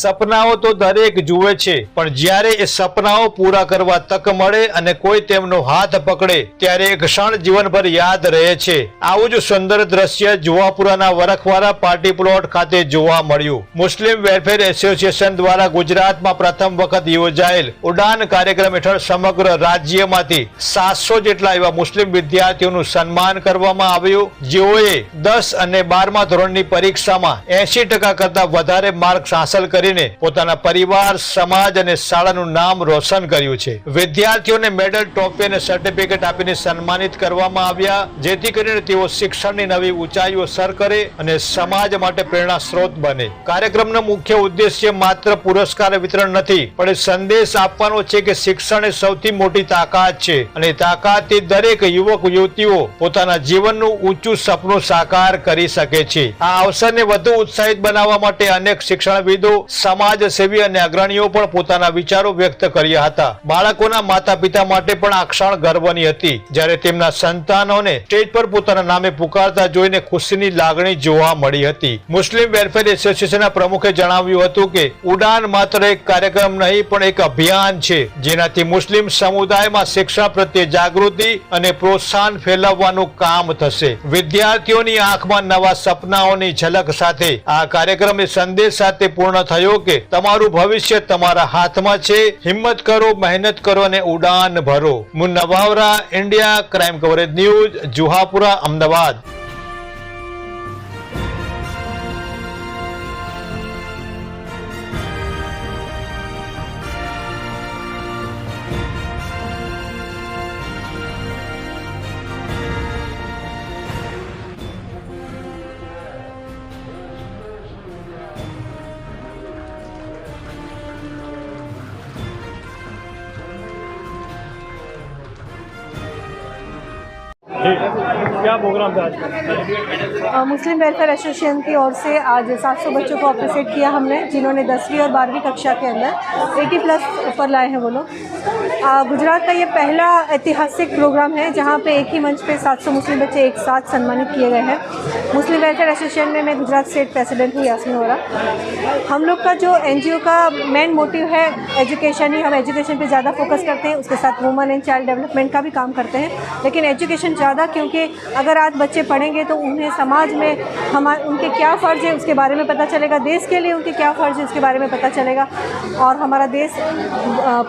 સપનાઓ તો દરેક જુએ છે પણ જ્યારે એ સપનાઓ પૂરા કરવા તક મળે અને કોઈ તેમનો હાથ પકડે ત્યારે એ ક્ષણ જીવનભર યાદ રહે છે આવું જ સુંદર દ્રશ્ય જુવાપુરાના વરખવાળા પાર્ટી પ્લોટ ખાતે જોવા મળ્યું મુસ્લિમ વેલફેર એસોસિએશન દ્વારા ગુજરાતમાં પ્રથમ વખત યોજાયેલ ઉડાન કાર્યક્રમ હેઠળ સમગ્ર રાજ્યમાંથી સાતસો જેટલા એવા મુસ્લિમ વિદ્યાર્થીઓનું સન્માન કરવામાં આવ્યું જેઓએ દસ અને બારમા ધોરણની પરીક્ષામાં એસી ટકા કરતા વધારે માર્ક્સ હાંસલ કરી કરીને પોતાના પરિવાર સમાજ અને શાળાનું નામ રોશન કર્યું છે વિદ્યાર્થીઓને મેડલ ટ્રોફી અને સર્ટિફિકેટ આપીને સન્માનિત કરવામાં આવ્યા જેથી કરીને તેઓ શિક્ષણની નવી ઊંચાઈઓ સર કરે અને સમાજ માટે પ્રેરણા સ્ત્રોત બને કાર્યક્રમનો મુખ્ય ઉદ્દેશ્ય માત્ર પુરસ્કાર વિતરણ નથી પણ સંદેશ આપવાનો છે કે શિક્ષણ એ સૌથી મોટી તાકાત છે અને તાકાતથી દરેક યુવક યુવતીઓ પોતાના જીવનનું ઊંચું સપનું સાકાર કરી શકે છે આ અવસરને વધુ ઉત્સાહિત બનાવવા માટે અનેક શિક્ષણવિદો સમાજ સેવી અને અગ્રણીઓ પણ પોતાના વિચારો વ્યક્ત કર્યા હતા બાળકોના માતા પિતા માટે પણ આ ક્ષણ ગર્વની હતી જ્યારે તેમના સંતાનોને સ્ટેજ પર પોતાના નામે પુકારતા જોઈને ખુશીની લાગણી જોવા મળી હતી મુસ્લિમ વેલફેર એસોસિએશન પ્રમુખે જણાવ્યું હતું કે ઉડાન માત્ર એક કાર્યક્રમ નહીં પણ એક અભિયાન છે જેનાથી મુસ્લિમ સમુદાયમાં શિક્ષણ પ્રત્યે જાગૃતિ અને પ્રોત્સાહન ફેલાવવાનું કામ થશે વિદ્યાર્થીઓની આંખમાં નવા સપનાઓની ઝલક સાથે આ કાર્યક્રમે સંદેશ સાથે પૂર્ણ થયો કે તમારું ભવિષ્ય તમારા હાથમાં છે હિંમત કરો મહેનત કરો અને ઉડાન ભરો Munna Bawra India crime coverage news Juhapura Ahmedabad क्या प्रोग्राम था आज मुस्लिम वेलफेयर एसोसिएशन की ओर से आज 700 बच्चों को अप्रिसिएट किया हमने जिन्होंने दसवीं और बारहवीं कक्षा के अंदर 80 प्लस ऊपर लाए हैं वो लोग गुजरात का ये पहला ऐतिहासिक प्रोग्राम है जहाँ पे एक ही मंच पे 700 मुस्लिम बच्चे एक साथ सम्मानित किए गए हैं मुस्लिम वेलफेयर एसोसिएशन में मैं गुजरात स्टेट प्रेसिडेंट हूँ यासमी वोरा हम लोग का जो एन का मेन मोटिव है एजुकेशन ही हम एजुकेशन पर ज़्यादा फोकस करते हैं उसके साथ वुमन एंड चाइल्ड डेवलपमेंट का भी काम करते हैं लेकिन एजुकेशन ज़्यादा ज़्यादा क्योंकि अगर आज बच्चे पढ़ेंगे तो उन्हें समाज में हम उनके क्या फ़र्ज़ है उसके बारे में पता चलेगा देश के लिए उनके क्या फ़र्ज़ है उसके बारे में पता चलेगा और हमारा देश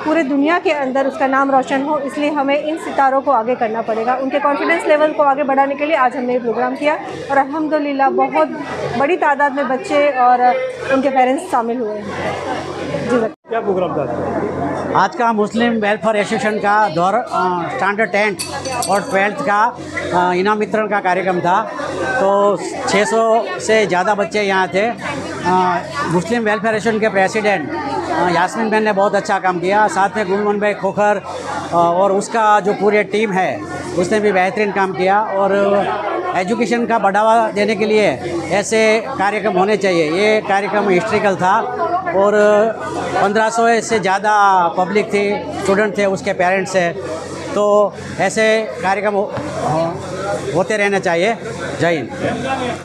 पूरे दुनिया के अंदर उसका नाम रोशन हो इसलिए हमें इन सितारों को आगे करना पड़ेगा उनके कॉन्फिडेंस लेवल को आगे बढ़ाने के लिए आज हमने ये प्रोग्राम किया और अलहमदिल्ला बहुत बड़ी तादाद में बच्चे और उनके पेरेंट्स शामिल हुए हैं जी क्या प्रोग्राम था आज का मुस्लिम वेलफेयर एसोसिएशन का दौर स्टैंडर्ड टेंथ और ट्वेल्थ का इनाम वितरण का कार्यक्रम था तो 600 से ज़्यादा बच्चे यहाँ थे आ, मुस्लिम वेलफेयर एसोसिएशन के प्रेसिडेंट यासमिन बहन ने बहुत अच्छा काम किया साथ में गुलमन भाई खोखर और उसका जो पूरी टीम है उसने भी बेहतरीन काम किया और एजुकेशन का बढ़ावा देने के लिए ऐसे कार्यक्रम होने चाहिए ये कार्यक्रम हिस्ट्रिकल था और पंद्रह सौ से ज़्यादा पब्लिक थी स्टूडेंट थे उसके पेरेंट्स थे तो ऐसे कार्यक्रम हो, होते रहना चाहिए जय हिंद